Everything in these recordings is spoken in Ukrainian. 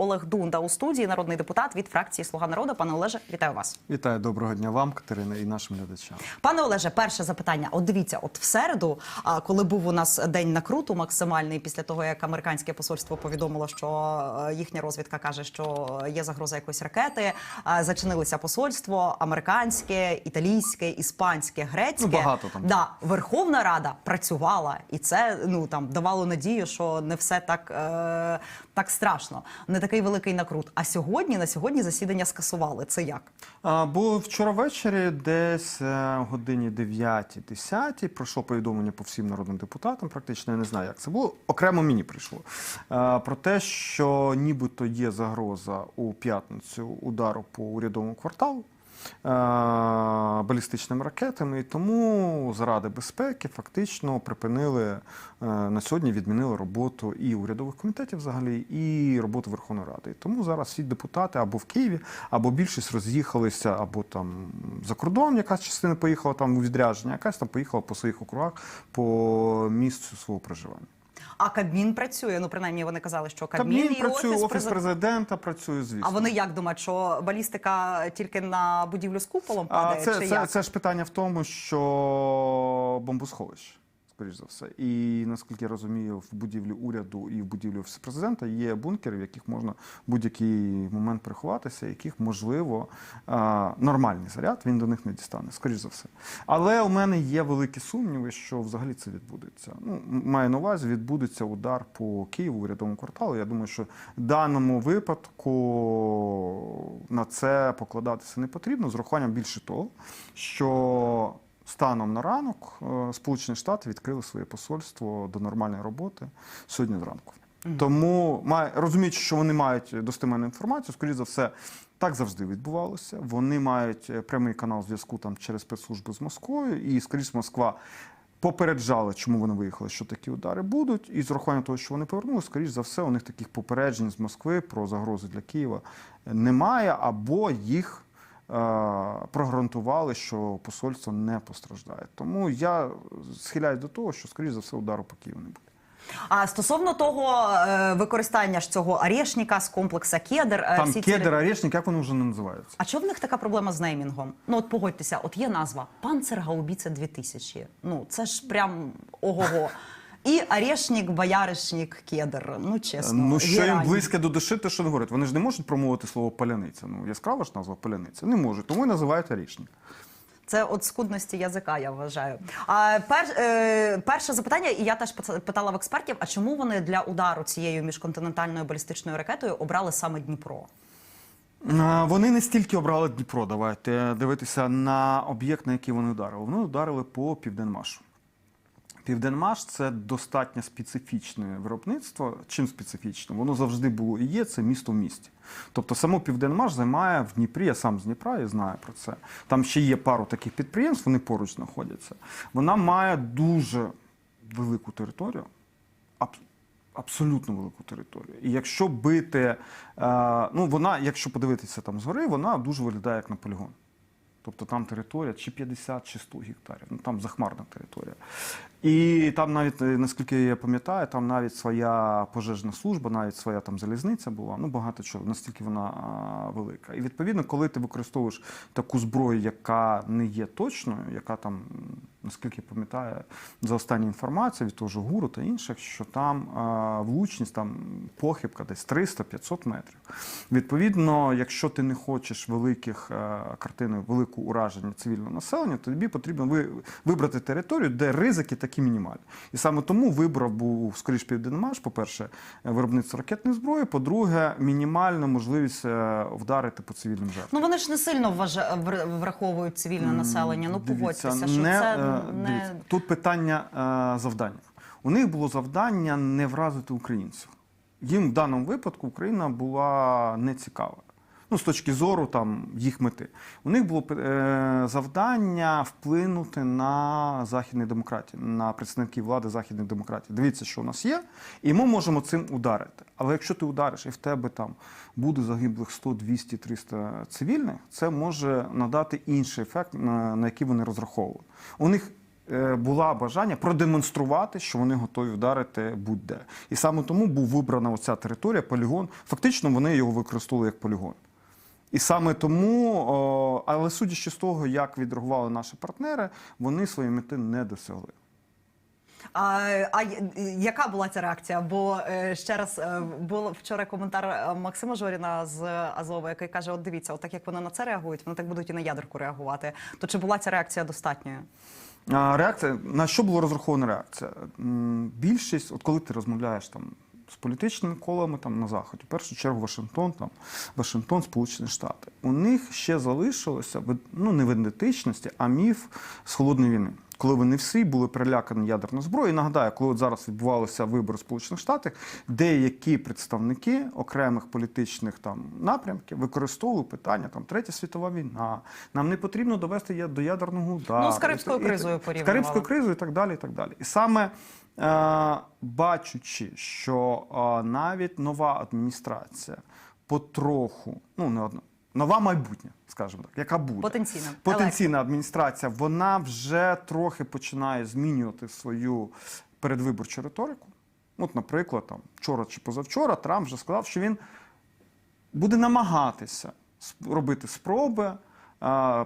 Олег Дунда у студії, народний депутат від фракції Слуга народу. Пане Олеже, вітаю вас. Вітаю, доброго дня вам, Катерина, і нашим глядачам. Пане Олеже, перше запитання. От дивіться, от в середу, коли був у нас день накруту максимальний, після того як американське посольство повідомило, що їхня розвідка каже, що є загроза якоїсь ракети. Зачинилися посольство американське, італійське, іспанське, грецьке. Ну, багато там. Да, Верховна Рада працювала, і це ну там давало надію, що не все так, е, так страшно, не такий великий накрут. А сьогодні на сьогодні засідання скасували. Це як? А, бо вчора ввечері, десь е, годині 9-10, пройшло повідомлення по всім народним депутатам. Практично я не знаю, як це було. Окремо мені прийшло а, про те, що нібито є загроза у п'ятницю удару по урядовому кварталу. Е, Балістичними ракетами, і тому заради безпеки фактично припинили е, на сьогодні, відмінили роботу і урядових комітетів взагалі, і роботу Верховної Ради. І тому зараз всі депутати або в Києві, або більшість роз'їхалися, або там за кордон, якась частина поїхала там у відрядження, якась там поїхала по своїх округах по місцю свого проживання. А Кабмін працює. Ну принаймні вони казали, що Кабмін, Кабмін і працює, офіс, офіс президента. працює, звісно. А вони як думають, що балістика тільки на будівлю з куполом А це, чи це, як? це ж питання в тому, що бомбосховище, скоріш за все. І наскільки я розумію, в будівлі уряду і в будівлі офісу президента є бункери, в яких можна в будь-який момент приховатися, яких можливо нормальний заряд він до них не дістане, скоріш за все. Але у мене є великі сумніви, що взагалі це відбудеться. Ну, маю на увазі, відбудеться удар по Києву, урядовому кварталу. Я думаю, що в даному випадку на це покладатися не потрібно, з урахуванням більше того, що станом на ранок е, Сполучені Штати відкрили своє посольство до нормальної роботи сьогодні зранку. Тому має- розуміючи, що вони мають достеменну інформацію, скоріш за все. Так завжди відбувалося. Вони мають е, прямий канал зв'язку там через спецслужби з Москвою, і скоріш Москва попереджала, чому вони виїхали, що такі удари будуть. І з урахуванням того, що вони повернулися, скоріш за все, у них таких попереджень з Москви про загрози для Києва немає, або їх е, що посольство не постраждає. Тому я схиляюсь до того, що скоріш за все удару по Києву не буде. А стосовно того е, використання ж цього орешника з комплекса Кедр, е, Там всі ці кедр, ре- орешник, як вони вже не називаються? А чого в них така проблема з неймінгом? Ну от погодьтеся, от є назва Панцергаубіця 2000. Ну це ж прям ого-го. І орешник, бояришник, кедр. Ну чесно, Ну, що їм близьке до душі, те, що не говорять. Вони ж не можуть промовити слово паляниця. Ну, яскрава ж назва паляниця. Не можуть, тому і називають орішник. Це от скудності язика, я вважаю. А пер, е, перше запитання, і я теж питала в експертів: а чому вони для удару цією міжконтинентальною балістичною ракетою обрали саме Дніпро? Вони не стільки обрали Дніпро. Давайте дивитися на об'єкт, на який вони ударили. Вони ударили по Південмашу. Південмаш це достатньо специфічне виробництво. Чим специфічне? Воно завжди було і є, це місто в місті. Тобто само Південмаш займає в Дніпрі, я сам з Дніпра і знаю про це. Там ще є пару таких підприємств, вони поруч знаходяться. Вона має дуже велику територію, аб- абсолютно велику територію. І якщо бити, е, ну вона, якщо подивитися там згори, вона дуже виглядає як на полігон. Тобто там територія чи 50, чи 100 гектарів. Ну там захмарна територія. І там навіть, е, наскільки я пам'ятаю, там навіть своя пожежна служба, навіть своя там залізниця була. Ну багато чого, настільки вона а, велика. І відповідно, коли ти використовуєш таку зброю, яка не є точною, яка там, наскільки я пам'ятаю, за останню інформацію від того ж гуру та інших, що там а, влучність, там похибка десь 300-500 метрів. Відповідно, якщо ти не хочеш великих е, картини, велику ураження цивільного населення, то тобі потрібно ви, вибрати територію, де ризики такі мінімальні. І саме тому вибрав був скоріш Південмаш, по-перше, е, виробництво ракетної зброї, по-друге, мінімальна можливість е, вдарити по цивільним жертвам. Ну вони ж не сильно враховують цивільне населення. Ну погодьтеся, що не, це е, не дивіться, тут питання завдання. У них було завдання не вразити українців. Їм в даному випадку Україна була не цікава. Ну, з точки зору там їх мети. У них було е, завдання вплинути на західні демократії, на представників влади західної демократії. Дивіться, що у нас є, і ми можемо цим ударити. Але якщо ти удариш і в тебе там буде загиблих 100, 200, 300 цивільних, це може надати інший ефект, на, на який вони розраховували. У них е, була бажання продемонструвати, що вони готові вдарити будь-де. І саме тому був вибрана оця територія, полігон. Фактично вони його використовували як полігон. І саме тому, але судячи з того, як відреагували наші партнери, вони своєї мети не досягли. А, а яка була ця реакція? Бо е, ще раз е, був вчора коментар е, Максима Жоріна з Азова, який каже: От дивіться, от так як вони на це реагують, вони так будуть і на ядерку реагувати. То чи була ця реакція достатньою? Реакція на що була розрахована реакція? Більшість, от коли ти розмовляєш там з політичними колами там на заході, в першу чергу Вашингтон, там Вашингтон, Сполучені Штати, у них ще залишилося ну не в ідентичності, а міф з холодної війни. Коли вони всі були перелякані ядерною зброєю, І нагадаю, коли от зараз відбувалися вибори в Сполучених Штатах, деякі представники окремих політичних там напрямків використовували питання там Третя світова війна. Нам не потрібно довести до ядерного удару. Ну, з Карибською І- кризою з порівнювали. Карибською кризою і так далі. І так далі. І саме е, бачучи, що е, навіть нова адміністрація потроху, ну не одна, нова майбутня, скажімо так, яка буде Потенційна. потенційна адміністрація, вона вже трохи починає змінювати свою передвиборчу риторику. От, наприклад, там вчора чи позавчора Трамп вже сказав, що він буде намагатися робити спроби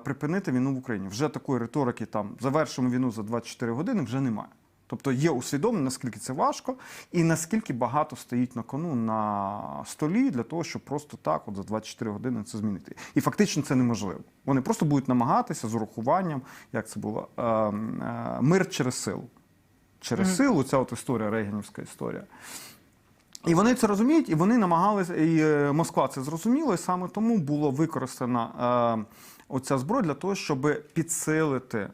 припинити війну в Україні. Вже такої риторики там завершимо війну за 24 години вже немає. Тобто є усвідомлення, наскільки це важко, і наскільки багато стоїть на кону на столі для того, щоб просто так, от за 24 години це змінити. І фактично це неможливо. Вони просто будуть намагатися з урахуванням, як це було, е, е, мир через силу. Через силу, ця от історія, рейганівська історія. І вони це розуміють, і вони намагалися, і е, Москва це зрозуміла, і саме тому було використана е, оця зброя для того, щоб підсилити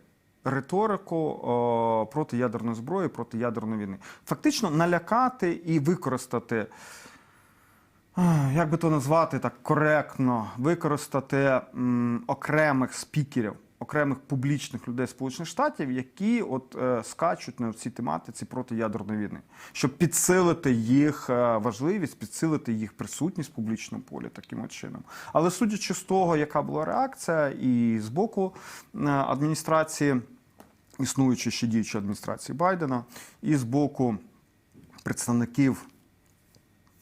риторику е, проти ядерної зброї, проти ядерної війни. Фактично налякати і використати. е, Як би то назвати так коректно, використати окремих спікерів, окремих публічних людей Сполучених Штатів, які от е, скачуть на цій тематиці проти ядерної війни, щоб підсилити їх е, важливість, підсилити їх присутність в публічному полі таким чином. Але судячи з того, яка була реакція, і з боку е, адміністрації, існуючої ще діючої адміністрації Байдена, і з боку представників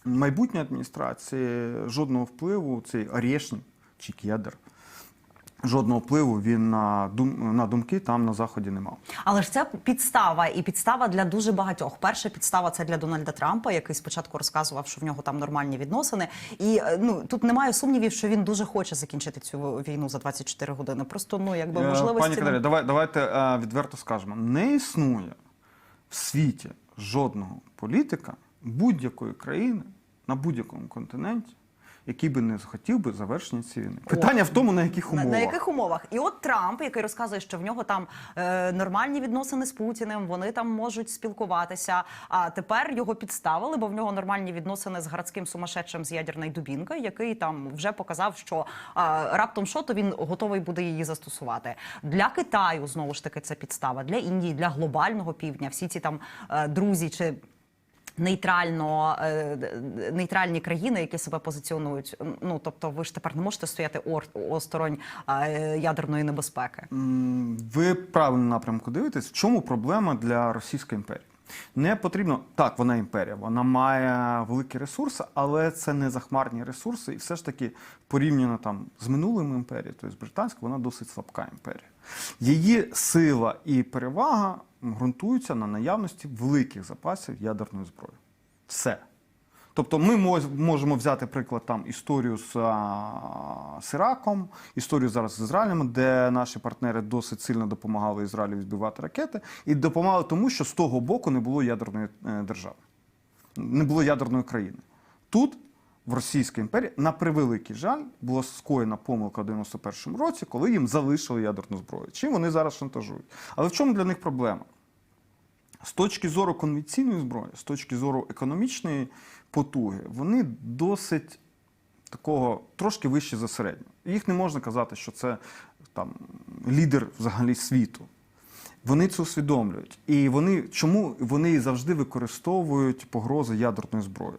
майбутньої адміністрації жодного впливу цей Орешник чи Кедр, жодного впливу він на, дум, на думки там на заході не мав. Але ж це підстава, і підстава для дуже багатьох. Перша підстава це для Дональда Трампа, який спочатку розказував, що в нього там нормальні відносини. І е, ну тут немає сумнівів, що він дуже хоче закінчити цю війну за 24 години. Просто ну якби Е, можливості Пані Катерина, давай, давайте е, відверто скажемо: не існує в світі жодного політика будь-якої країни на будь-якому континенті, який би не захотів би завершення цієї війни. Питання в тому, на яких умовах. на яких умовах? І от Трамп, який розказує, що в нього там е, нормальні відносини з Путіним, вони там можуть спілкуватися. А тепер його підставили, бо в нього нормальні відносини з городським сумасшедшим з ядерної дубінкою, який там вже показав, що а, раптом що, то він готовий буде її застосувати. Для Китаю знову ж таки це підстава, для Індії, для глобального півдня. Всі ці там е, друзі чи. Нейтрально е, нейтральні країни, які себе позиціонують. Ну тобто, ви ж тепер не можете стояти ор- осторонь е, ядерної небезпеки. Ви правильно напрямку дивитесь. В чому проблема для Російської імперії? Не потрібно так, вона імперія, вона має великі ресурси, але це не захмарні ресурси, і все ж таки порівняно там з минулими імперією, тобто з британською, вона досить слабка імперія. Її сила і перевага ґрунтуються на наявності великих запасів ядерної зброї. Все. Тобто ми можемо взяти приклад там історію з, а, з Іраком, історію зараз з Ізраїлем, де наші партнери досить сильно допомагали Ізраїлю відбивати ракети, і допомагали тому, що з того боку не було ядерної е, держави, не було ядерної країни. Тут, в Російській імперії, на превеликий жаль, була скоєна помилка в 91-му році, коли їм залишили ядерну зброю. Чим вони зараз шантажують? Але в чому для них проблема? З точки зору конвенційної зброї, з точки зору економічної потуги, вони досить такого трошки вище за середню. Їх не можна казати, що це там лідер взагалі світу. Вони це усвідомлюють. І вони чому вони завжди використовують погрози ядерної зброї?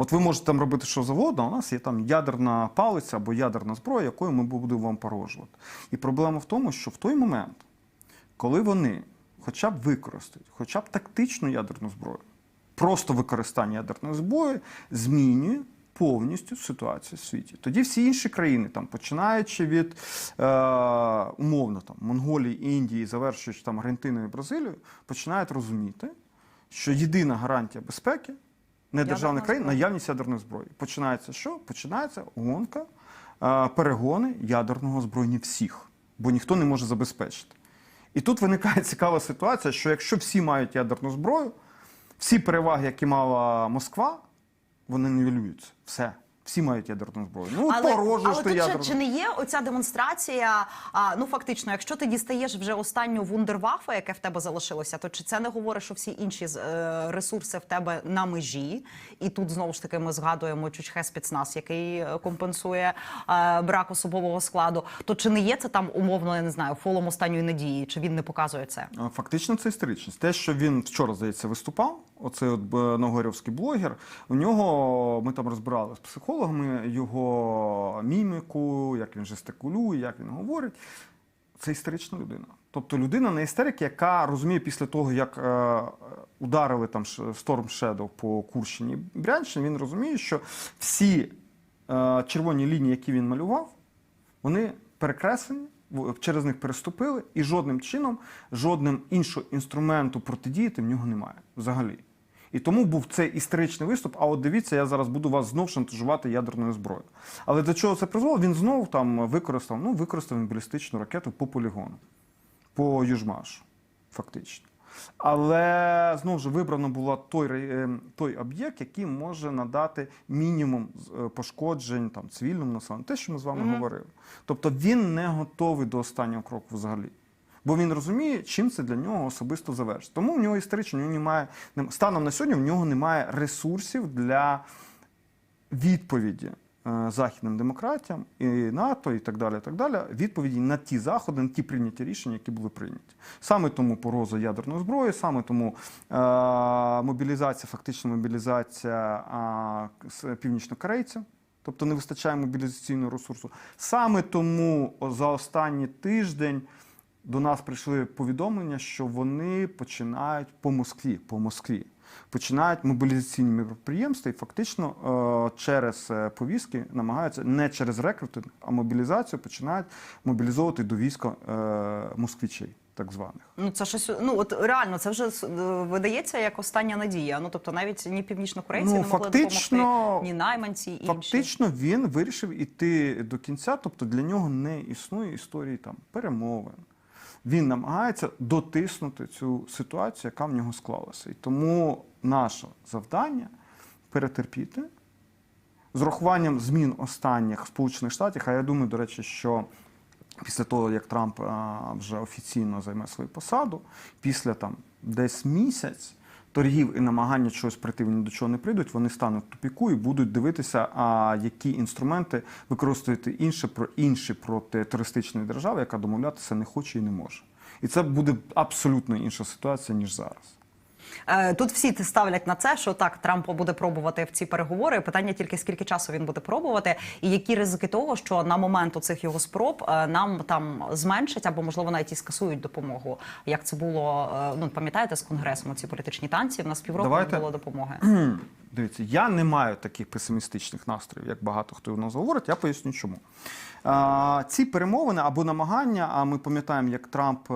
От ви можете там робити що завгодно, а у нас є там ядерна палиця або ядерна зброя, якою ми будемо вам погрожувати. І проблема в тому, що в той момент, коли вони хоча б використають, хоча б тактичну ядерну зброю. Просто використання ядерної зброї змінює повністю ситуацію в світі. Тоді всі інші країни, там, починаючи від е, умовно там, Монголії, Індії, завершуючи там Аргентиною і Бразилією, починають розуміти, що єдина гарантія безпеки недержавних Ядерна країн наявність ядерної зброї. Починається що? Починається гонка, перегони ядерного озброєння всіх, бо ніхто не може забезпечити. І тут виникає цікава ситуація, що якщо всі мають ядерну зброю, всі переваги, які мала Москва, вони нівелюються. Все. Всі мають ядерну зброю. Ну, але, порожеш але ти ядерну. чи, не є оця демонстрація? А, ну фактично, якщо ти дістаєш вже останню вундервафу, яке в тебе залишилося, то чи це не говорить, що всі інші е, ресурси в тебе на межі? І тут знову ж таки ми згадуємо Чучхе спецназ, який е, компенсує е, брак особового складу. То чи не є це там умовно, я не знаю, фолом останньої надії? Чи він не показує це? Фактично це історичність. Те, що він вчора, здається, виступав, оцей от новгорівський блогер, у нього ми там розбирали з психологами його міміку, як він жестикулює, як він говорить. Це історична людина. Тобто людина не істерик, яка розуміє після того, як е, ударили там Storm Shadow по Курщині Брянщині, він розуміє, що всі е, червоні лінії, які він малював, вони перекреслені, через них переступили, і жодним чином, жодним іншого інструменту протидіяти в нього немає взагалі. І тому був цей історичний виступ. А от дивіться, я зараз буду вас знов шантажувати ядерною зброєю. Але до чого це призвело? Він знову там використав, ну, використав балістичну ракету по полігону, по Южмашу, фактично. Але знову ж вибрано було той, е, той об'єкт, який може надати мінімум е, пошкоджень там, цивільному населенню. Те, що ми з вами Мгм. говорили. Тобто він не готовий до останнього кроку взагалі. Бо він розуміє, чим це для нього особисто завершиться. Тому в нього історично немає станом на сьогодні в нього немає ресурсів для відповіді е, західним демократіям і НАТО, і так далі. І так далі, відповіді на ті заходи, на ті прийняті рішення, які були прийняті. Саме тому пороза ядерної зброї, саме тому е, мобілізація, фактична мобілізація з північнокорейців. Тобто не вистачає мобілізаційного ресурсу. Саме тому за останній тиждень до нас прийшли повідомлення, що вони починають по Москві, по Москві починають мобілізаційні мероприємства і фактично е, через е, повістки намагаються не через рекрутинг, а мобілізацію починають мобілізовувати до війська е, москвичей, так званих. Ну це щось. Ну от реально, це вже видається як остання надія. Ну тобто, навіть ні північнокорейці Ну, не могли фактично- допомогти, ні найманці, і інші. Фактично він вирішив іти до кінця, тобто для нього не існує історії там перемовин. Він намагається дотиснути цю ситуацію, яка в нього склалася. І тому наше завдання перетерпіти з урахуванням змін останніх в Сполучених Штатах, А я думаю, до речі, що після того, як Трамп а, вже офіційно займе свою посаду, після там десь місяць торгів і намагання чогось прийти, вони до чого не прийдуть, вони стануть в тупіку і будуть дивитися, а які інструменти використовувати інше про інші проти терористичної держави, яка домовлятися не хоче і не може. І це буде абсолютно інша ситуація ніж зараз. Е, Тут всі ставлять на це, що так Трамп буде пробувати в ці переговори. Питання тільки скільки часу він буде пробувати, і які ризики того, що на момент цих його спроб е, нам там зменшать або можливо навіть і скасують допомогу. Як це було е, ну пам'ятаєте з конгресом ці політичні танці? В нас півроку Давайте. не було допомоги. Дивіться, я не маю таких песимістичних настроїв, як багато хто у нас говорить. Я поясню, чому. А, ці перемовини або намагання, а ми пам'ятаємо, як Трамп е,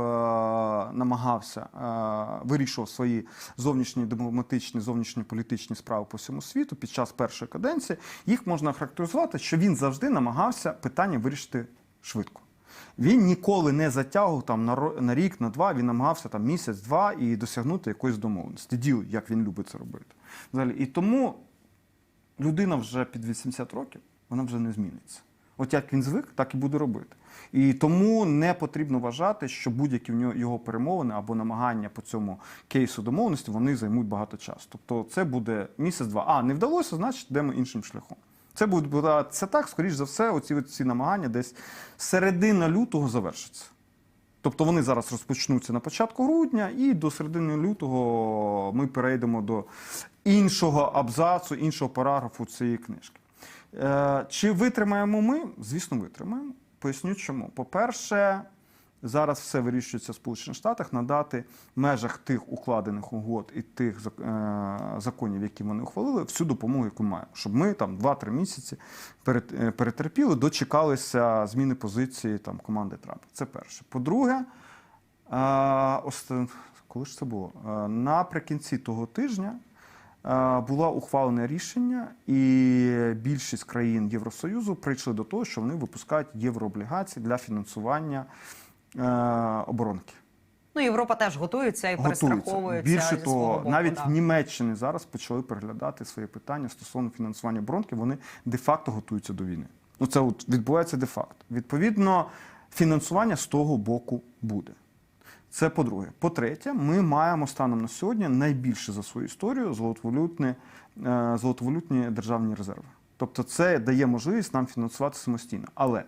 намагався е, вирішував свої зовнішні дипломатичні, зовнішньополітичні справи по всьому світу під час першої каденції, їх можна характеризувати, що він завжди намагався питання вирішити швидко. Він ніколи не затягував там на, рік, на два. Він намагався там місяць-два і досягнути якоїсь домовленості. Діл, як він любить це робити. Взагалі. І тому людина вже під 80 років, вона вже не зміниться. От як він звик, так і буде робити. І тому не потрібно вважати, що будь-які в нього його перемовини або намагання по цьому кейсу домовленості вони займуть багато часу. Тобто це буде місяць-два. А не вдалося, значить йдемо іншим шляхом. Це буде це так, скоріш за все, оці ці намагання десь середина лютого завершаться. Тобто вони зараз розпочнуться на початку грудня, і до середини лютого ми перейдемо до іншого абзацу, іншого параграфу цієї книжки. Е, чи витримаємо ми? Звісно, витримаємо. Поясню чому. По-перше, Зараз все вирішується в Сполучених Штатах надати в межах тих укладених угод і тих е, законів, які вони ухвалили, всю допомогу, яку маємо. Щоб ми там 2-3 місяці е, перетерпіли, дочекалися зміни позиції там команди Трампа. Це перше. По-друге, коли ж це було? Наприкінці того тижня а, було ухвалене рішення, і більшість країн Євросоюзу прийшли до того, що вони випускають єврооблігації для фінансування е, оборонки. Ну, Європа теж готується і Готуються. перестраховується. Більше того, боку, навіть да. в Німеччині зараз почали переглядати свої питання стосовно фінансування оборонки. Вони де-факто готуються до війни. Ну це от відбувається де-факто. Відповідно, фінансування з того боку буде. Це по-друге. По-третє, ми маємо станом на сьогодні найбільше за свою історію золотовалютні, е, золотовалютні державні резерви. Тобто, це дає можливість нам фінансувати самостійно. Але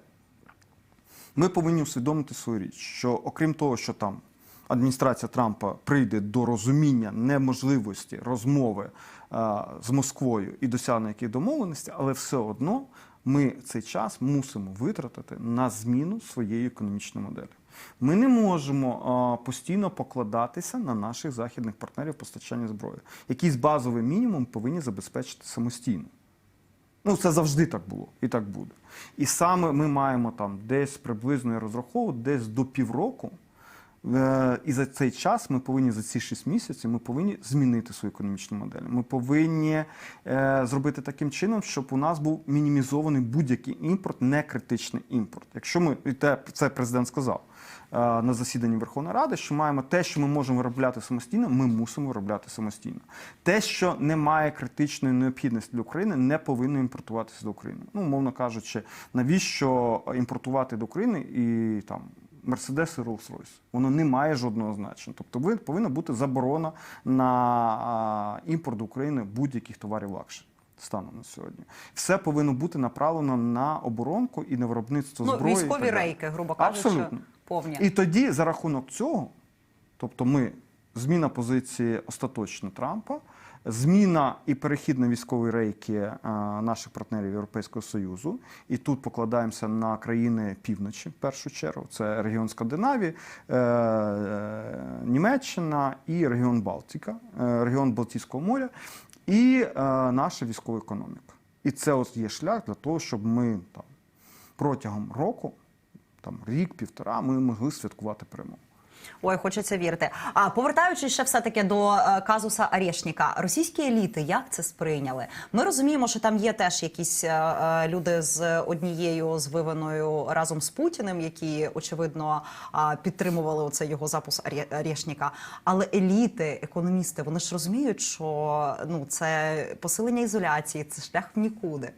ми повинні усвідомити свою річ, що окрім того, що там адміністрація Трампа прийде до розуміння неможливості розмови е, з Москвою і досягнення яких домовленостей, але все одно ми цей час мусимо витратити на зміну своєї економічної моделі. Ми не можемо е, постійно покладатися на наших західних партнерів постачання зброї. Якийсь базовий мінімум повинні забезпечити самостійно. Ну, це завжди так було і так буде. І саме ми маємо там десь приблизно я розраховую, десь до півроку. Е, І за цей час ми повинні за ці 6 місяців ми повинні змінити свою економічну модель. Ми повинні е, зробити таким чином, щоб у нас був мінімізований будь-який імпорт, не критичний імпорт. Якщо ми і те це президент сказав е, на засіданні Верховної Ради, що маємо те, що ми можемо виробляти самостійно, ми мусимо виробляти самостійно. Те, що не має критичної необхідності для України, не повинно імпортуватися до України. Ну, умовно кажучи, навіщо імпортувати до України і там. Мерседес і Rolls-Royce. Воно не має жодного значення. Тобто ви- повинна бути заборона на імпорт до України будь-яких товарів лакшері станом на сьогодні. Все повинно бути направлено на оборонку і на виробництво Ну, зброї. військові рейки, грубо кажучи, Абсолютно. повні. І тоді за рахунок цього, тобто ми зміна позиції остаточно Трампа, зміна і перехід на військові рейки наших партнерів Європейського Союзу, і тут покладаємося на країни півночі, в першу чергу. Це регіон Скандинавії, е, е, Німеччина і регіон Балтіка, е, регіон Балтійського моря, і е, наша військова економіка. І це от є шлях для того, щоб ми там протягом року, там рік-півтора, ми могли святкувати перемогу. Ой, хочеться вірити. А повертаючись ще все таки до е, казуса Арешніка, російські еліти як це сприйняли? Ми розуміємо, що там є теж якісь е, е, люди з однією звиваною разом з Путіним, які очевидно е, підтримували оцей його запуск Арешніка. Але еліти, економісти, вони ж розуміють, що ну це посилення ізоляції, це шлях в нікуди.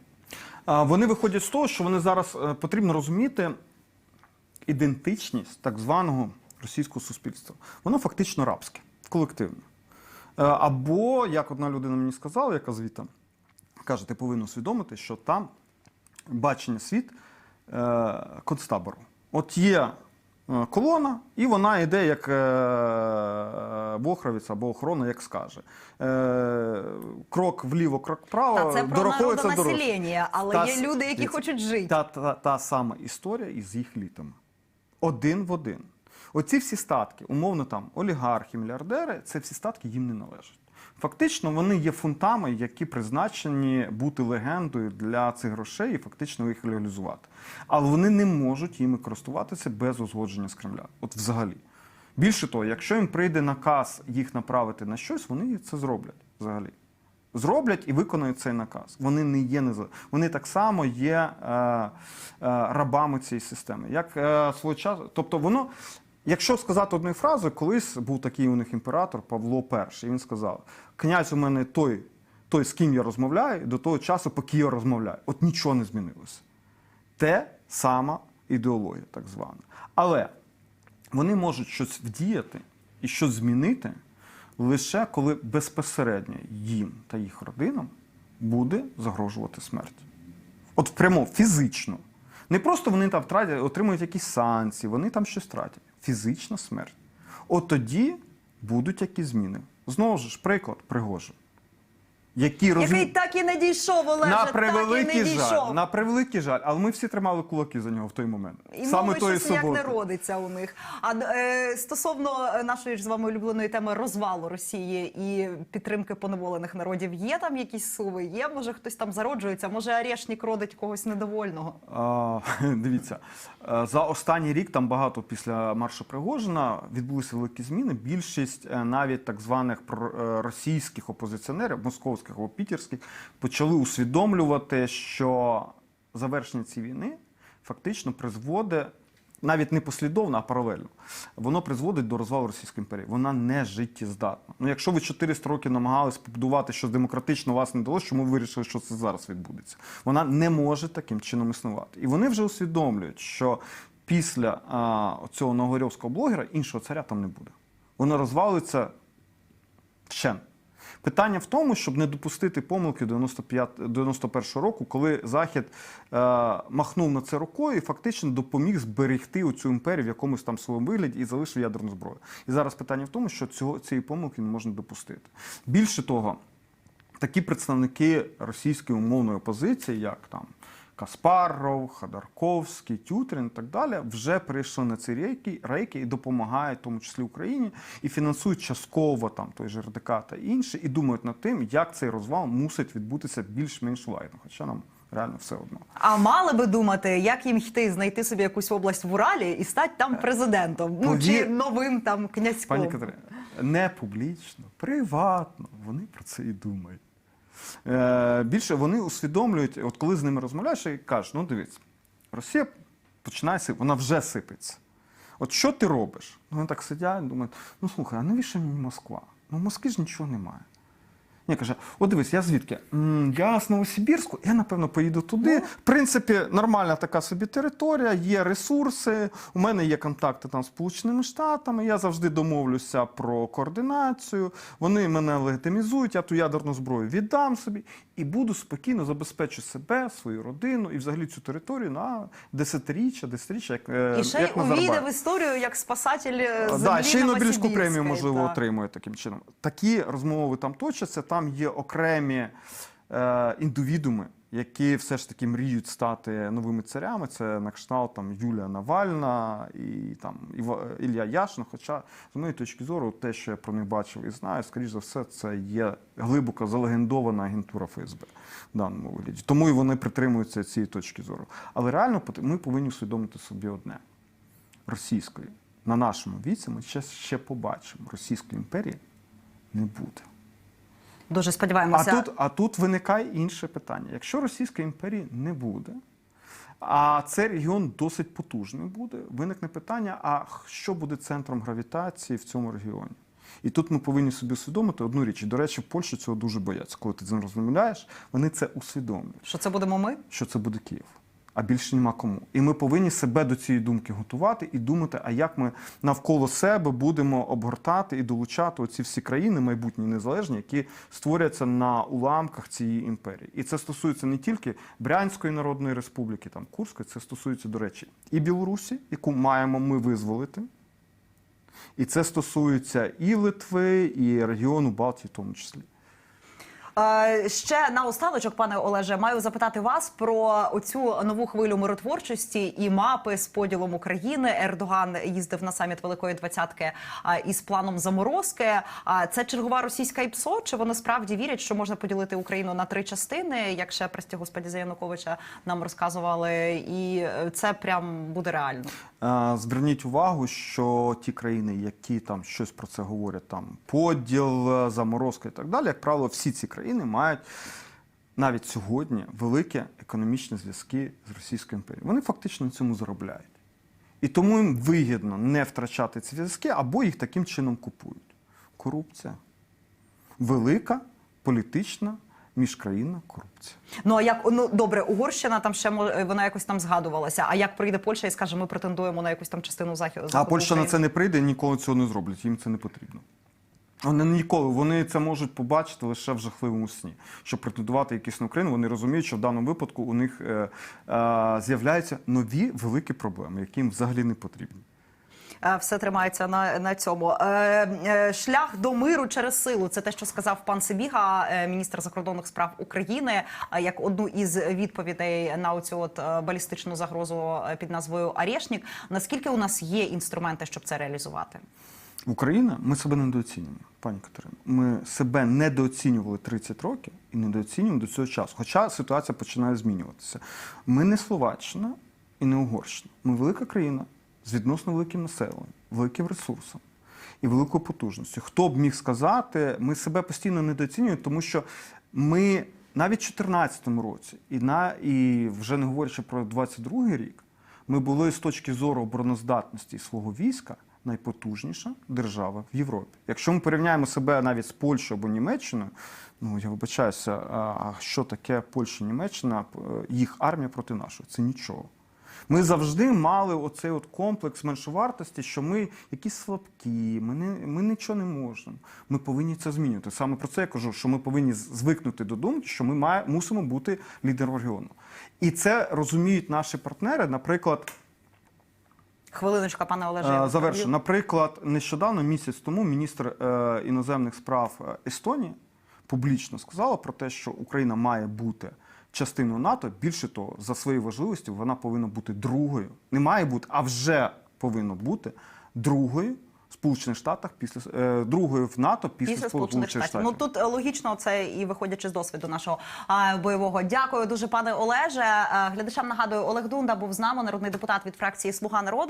Вони виходять з того, що вони зараз е, потрібно розуміти ідентичність так званого російського суспільства. Воно фактично рабське, колективне. Е, Або, як одна людина мені сказала, яка звідти, каже, ти повинен усвідомити, що там бачення світ е, концтабору. От є е, колона, і вона йде як е, або охорона, як скаже. Крок вліво, крок вправо. Та це про народонаселення, але Та є люди, які дивіться, хочуть жити. Та, та, та сама історія із їх літами. Один в один. Оці всі статки, умовно там олігархи, мільярдери, це всі статки їм не належать. Фактично, вони є фунтами, які призначені бути легендою для цих грошей і фактично їх реалізувати. Але вони не можуть їми користуватися без узгодження з Кремля. От взагалі. Більше того, якщо їм прийде наказ їх направити на щось, вони це зроблять взагалі. Зроблять і виконають цей наказ. Вони не є незалежними. Вони так само є е, е, рабами цієї системи. Як е, свого часу, тобто воно, якщо сказати одною фразою, колись був такий у них імператор Павло І, і він сказав: князь у мене той, той, з ким я розмовляю, до того часу, поки я розмовляю. От нічого не змінилося. Те сама ідеологія, так звана. Але вони можуть щось вдіяти і щось змінити лише коли безпосередньо їм та їх родинам буде загрожувати смерть. От прямо фізично. Не просто вони там втратять, отримують якісь санкції, вони там щось втратять. Фізична смерть. От тоді будуть якісь зміни. Знову ж приклад Пригожин. Які розум... Який так і не дійшов, Олеже, на так і не дійшов. жаль, на превеликий жаль, але ми всі тримали кулаки за нього в той момент. І Саме мови тої щось ніяк не родиться у них. А е, стосовно нашої ж з вами улюбленої теми розвалу Росії і підтримки поневолених народів, є там якісь суви? Є, може хтось там зароджується, може Арешнік родить когось недовольного. А, дивіться, е, за останній рік там багато після маршу Пригожина відбулися великі зміни. Більшість е, навіть так званих е, російських опозиціонерів, московських або пітерських, почали усвідомлювати, що завершення цієї війни фактично призводить. Навіть не послідовно, а паралельно. Воно призводить до розвалу Російської імперії. Вона не життєздатна. Ну, якщо ви 400 років намагались побудувати щось демократично, вас не вдалося, чому ви вирішили, що це зараз відбудеться? Вона не може таким чином існувати. І вони вже усвідомлюють, що після а, цього новогорьовського блогера іншого царя там не буде. Воно розвалиться вщент. Питання в тому, щоб не допустити помилки 95, 91 року, коли Захід е, махнув на це рукою і фактично допоміг зберегти цю імперію в якомусь там своєму вигляді і залишив ядерну зброю. І зараз питання в тому, що цього, цієї помилки не можна допустити. Більше того, такі представники російської умовної опозиції, як там Каспаров, Ходорковський, Тютрин і так далі, вже прийшли на ці рейки, рейки і допомагають, в тому числі Україні, і фінансують частково там той же РДК та інші, і думають над тим, як цей розвал мусить відбутися більш-менш лагідно, хоча нам реально все одно. А мали би думати, як їм йти, знайти собі якусь область в Уралі і стати там президентом, ну чи новим там князьком. Пані Катерина, не публічно, приватно. Вони про це і думають. Е, більше вони усвідомлюють, от коли з ними розмовляєш і кажеш, ну дивіться, Росія починає сипати, вона вже сипеться. От що ти робиш? Вони так сидять, думають, ну слухай, а навіщо мені Москва? Ну в Москві ж нічого немає. Ні, каже, от дивись, я звідки? «М, Я з Новосибірську, я напевно поїду туди. В принципі, нормальна така собі територія, є ресурси. У мене є контакти там з Сполученими Штатами. Я завжди домовлюся про координацію. Вони мене легітимізують, я ту ядерну зброю віддам собі і буду спокійно забезпечу себе, свою родину і взагалі цю територію на десятиріччя, десятиріччя, як, е, І ще й як увійде Назарбаєв. в історію як спасатель е, землі Да, ще й Нобелівську Новосибірської, премію, можливо, так. отримує таким чином. Такі розмови там точаться, там є окремі е, індивідуми, які все ж таки мріють стати новими царями. Це на кшталт там Юлія Навальна і там Іва, Ілля Яшин. Хоча, з моєї точки зору, те, що я про них бачив і знаю, скоріш за все, це є глибоко залегендована агентура ФСБ в даному вигляді. Тому і вони притримуються цієї точки зору. Але реально ми повинні усвідомити собі одне російської на нашому віці ми ще, ще побачимо. Російської імперії не буде. Дуже А сподіваємося. тут, а тут виникає інше питання. Якщо Російської імперії не буде, а цей регіон досить потужний буде, виникне питання: а що буде центром гравітації в цьому регіоні? І тут ми повинні собі усвідомити одну річ. І, до речі, в Польщі цього дуже бояться. Коли ти з ним розмовляєш, вони це усвідомлюють. Що це будемо ми? що це буде Київ. А більше нема кому. І ми повинні себе до цієї думки готувати і думати, а як ми навколо себе будемо обгортати і долучати оці всі країни, майбутні незалежні, які створяться на уламках цієї імперії. І це стосується не тільки Брянської Народної Республіки, там Курської, це стосується, до речі, і Білорусі, яку маємо ми визволити. І це стосується і Литви, і регіону Балтії, в тому числі. Ще на останочок, пане Олеже, маю запитати вас про оцю нову хвилю миротворчості і мапи з поділом України. Ердоган їздив на саміт Великої Двадцятки із планом заморозки. А це чергова російська ІПСО? Чи вони справді вірять, що можна поділити Україну на три частини? Як ще прості господі за Януковича нам розказували, і е, це прям буде реально. Зверніть увагу, що ті країни, які там щось про це говорять, там поділ, е, заморозка і так далі, як правило, всі ці країни мають навіть сьогодні великі економічні зв'язки з Російською імперією. Вони фактично на цьому заробляють. І тому їм вигідно не втрачати ці зв'язки або їх таким чином купують. Корупція. Велика політична міжкраїнна корупція. Ну а як ну добре, Угорщина там ще мо- вона якось там згадувалася. А як прийде Польща і скаже, ми претендуємо на якусь там частину західу? А Польща на це не прийде ніколи цього не зроблять. Їм це не потрібно. Вони ніколи вони це можуть побачити лише в жахливому сні. Щоб претендувати якісь на Україну, вони розуміють, що в даному випадку у них е, е, з'являються нові великі проблеми, які їм взагалі не потрібні. Е, Все тримається на, на цьому. Е, е, Шлях до миру через силу. Це те, що сказав пан Сибіга, міністр закордонних справ України, як одну із відповідей на оцю от балістичну загрозу під назвою Арешнік. Наскільки у нас є інструменти, щоб це реалізувати? Україна, ми себе недооцінюємо, пані Катерино. Ми себе недооцінювали 30 років і недооцінюємо до цього часу. Хоча ситуація починає змінюватися. Ми не Словаччина і не Угорщина. Ми велика країна з відносно великим населенням, великим ресурсом і великою потужністю. Хто б міг сказати, ми себе постійно недооцінюємо, тому що ми навіть у 2014 році, і, на, і вже не говорячи про 22 рік, ми були з точки зору обороноздатності свого війська найпотужніша держава в Європі. Якщо ми порівняємо себе навіть з Польщею або Німеччиною, ну я вибачаюся, а що таке Польща, Німеччина, е, їх армія проти нашої? Це нічого. Ми завжди мали оцей от комплекс меншовартості, що ми якісь слабкі, ми, не, ми нічого не можемо. Ми повинні це змінювати. Саме про це я кажу, що ми повинні звикнути до думки, що ми має, мусимо бути лідером регіону. І це розуміють наші партнери, наприклад. Хвилиночка, пане Олеже. Е, вас Завершу. Наприклад, нещодавно, місяць тому, міністр е, іноземних справ е, Естонії публічно сказала про те, що Україна має бути частиною НАТО. Більше того, за своєю важливістю вона повинна бути другою. Не має бути, а вже повинна бути другою Сполучених Штатах після е, другою в НАТО після, Після сполучених штатів. Ну тут е, логічно це і виходячи з досвіду нашого а, бойового. Дякую дуже, пане Олеже. Е, Глядачам нагадую, Олег Дунда був з нами, народний депутат від фракції Слуга народу.